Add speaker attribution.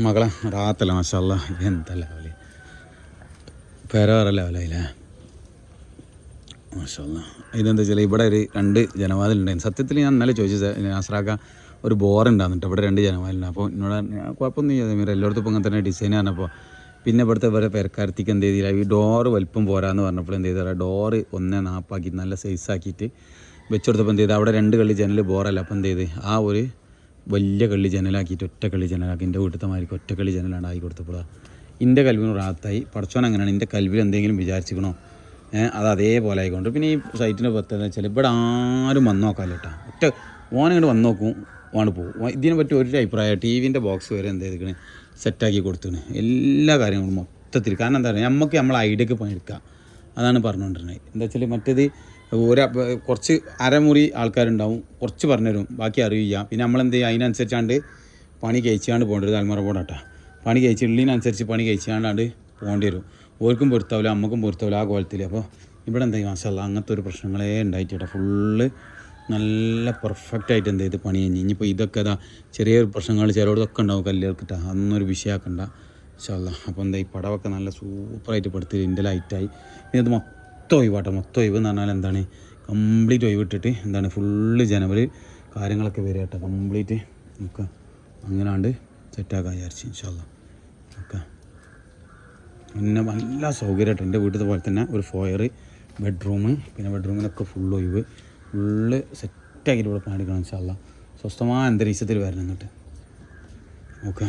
Speaker 1: മകളെ റാത്തല്ല മാഷല്ല എന്താ ലെവൽ? പേര വേറെ ലെവലായില്ലേ? മാഷല്ല ഇതെന്താ വെച്ചാൽ ഇവിടെ ഒരു രണ്ട് ജനവാതിലുണ്ടായിരുന്നു. സത്യത്തിൽ ഞാൻ ഇന്നലെ ചോദിച്ചത് നാസറാക്ക ഒരു ബോറുണ്ടാന്നിട്ട് ഇവിടെ രണ്ട് ജനവാതിലുണ്ട്. അപ്പോൾ എന്നോട് പറഞ്ഞു, "ആ, കുഴപ്പമൊന്നും ചെയ്യാതെ മീര എല്ലായിടത്തും ഇപ്പം അങ്ങനെ തന്നെ ഡിസൈൻ പറഞ്ഞപ്പോൾ പിന്നെ ഇവിടുത്തെ ഇവരെ പെരക്കാരത്തിക്ക് എന്ത് ചെയ്തില്ല? ഈ ഡോറ് വലിപ്പം പോരാന്ന് പറഞ്ഞപ്പോൾ എന്ത് ചെയ്താൽ ഡോറ് ഒന്നേ നാപ്പാക്കി നല്ല സൈസാക്കിയിട്ട് വെച്ചെടുത്തപ്പോൾ എന്ത് ചെയ്ത്? അവിടെ രണ്ട് കളി ജനൽ ബോറല്ല. അപ്പോൾ എന്ത് ചെയ്ത്? ആ ഒരു വലിയ കള്ളി ജനലാക്കിയിട്ട് ഒറ്റ കള്ളി ജനലാക്കി. എന്റെ വീട്ടിലത്തെ ഒറ്റ കള്ളി ജനലാണ് ആയി കൊടുത്തപ്പോൾ എന്റെ കൽവിന് റാത്തായി പഠിച്ചോൻ അങ്ങനെയാണ്. എന്റെ കൽവിൽ എന്തെങ്കിലും വിചാരിച്ചിക്കണോ? അത് അതേപോലെ ആയിക്കൊണ്ട്. പിന്നെ ഈ സൈറ്റിന്റെ പ്രത്യേകത വെച്ചാൽ ഇവിടെ ആരും വന്നു നോക്കാമല്ലോ കേട്ടോ. ഒറ്റ ഓനങ്ങോട്ട് വന്ന് നോക്കും വാണ് പോകും ഇതിനെ പറ്റി ഒരു അഭിപ്രായം ടി വിന്റെ ബോക്സ് വരെ എന്ത് ചെയ്തിക്കണ്? സെറ്റാക്കി കൊടുത്തിക്കണ് എല്ലാ കാര്യങ്ങളും മൊത്തത്തിൽ. കാരണം എന്താ പറയുക നമുക്ക് നമ്മളെ ഐഡിയക്ക് പണിയെടുക്കുക. അതാണ് പറഞ്ഞുകൊണ്ടിരുന്നത്. എന്താ വെച്ചാൽ മറ്റേത് ഒരു കുറച്ച് അരമുറി ആൾക്കാരുണ്ടാവും. കുറച്ച് പറഞ്ഞുതരും. ബാക്കി അറിയില്ല. പിന്നെ നമ്മളെന്ത് ചെയ്യുക അതിനനുസരിച്ചാണ്ട് പണി കഴിച്ചാണ്ട് പോകേണ്ടത് തലമുറ പോടാട്ടാ പണി കഴിച്ച് ഉള്ളിനനുസരിച്ച് പണി കഴിച്ചാണ്ടാണ്ട് പോകേണ്ടി വരും. ഓർക്കും പൊരുത്താവില്ല. അമ്മക്കും പൊരുത്താവില്ല ആ കോലത്തിൽ അപ്പോൾ ഇവിടെ എന്താ മാസമല്ല അങ്ങനത്തെ ഒരു പ്രശ്നങ്ങളേ ഉണ്ടായിട്ടാ ഫുള്ള് നല്ല പെർഫെക്റ്റ് ആയിട്ട് എന്ത് ചെയ്ത് പണി കഴിഞ്ഞ്. ഇനിയിപ്പോൾ ഇതൊക്കെ അതാ ചെറിയൊരു പ്രശ്നങ്ങൾ ചിലയിടത്തൊക്കെ ഉണ്ടാവും കല്ലുകൾക്കിട്ടാ അന്നൊരു വിഷയമാക്കണ്ട ഇൻഷാല്ല അപ്പോൾ എന്താ ഈ പടമൊക്കെ നല്ല സൂപ്പറായിട്ട് പെടുത്തി. ഇന്റെ ലൈറ്റായി പിന്നെ ഇത് മൊത്തം ഒഴിവാട്ടോ മൊത്തം ഒഴിവ് എന്ന് പറഞ്ഞാൽ എന്താണ്? കംപ്ലീറ്റ് ഒഴിവിട്ടിട്ട് എന്താണ്? ഫുള്ള് ജനുവരി കാര്യങ്ങളൊക്കെ വരിക കേട്ടോ. കംപ്ലീറ്റ് നമുക്ക് അങ്ങനാണ്ട് സെറ്റാക്കാൻ വിചാരിച്ചു ഇൻഷാല്ല ഓക്കെ. പിന്നെ നല്ല സൗകര്യമായിട്ട് എന്റെ വീട്ടിലത്തെ പോലെ തന്നെ ഒരു ഫോയർ ബെഡ്റൂം പിന്നെ ബെഡ്റൂമിനൊക്കെ ഫുൾ ഒഴിവ്. ഫുള്ള് സെറ്റാക്കിയിട്ട് ഇവിടെ പണിയെടുക്കണം ഇൻഷാല്ല സ്വസ്ഥമായ അന്തരീക്ഷത്തിൽ വരണം എന്നിട്ട് ഓക്കെ.